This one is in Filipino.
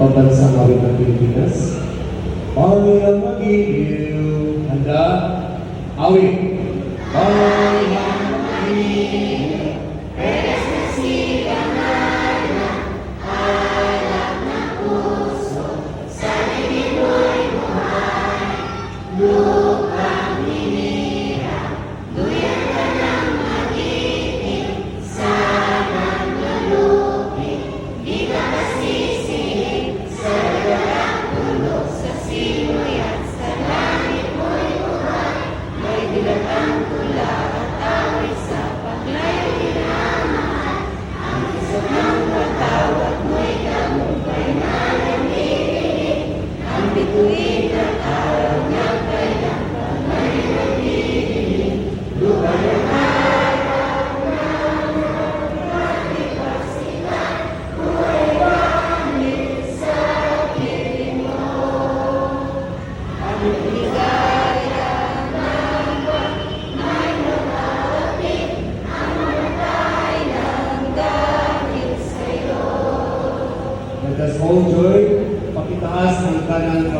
Pambansang Awit ng Pilipinas. Bawal ang mag-iiw. Handa? Awit. Bawal ang mag-iiw. Let us all join. Pakitaas ang kanang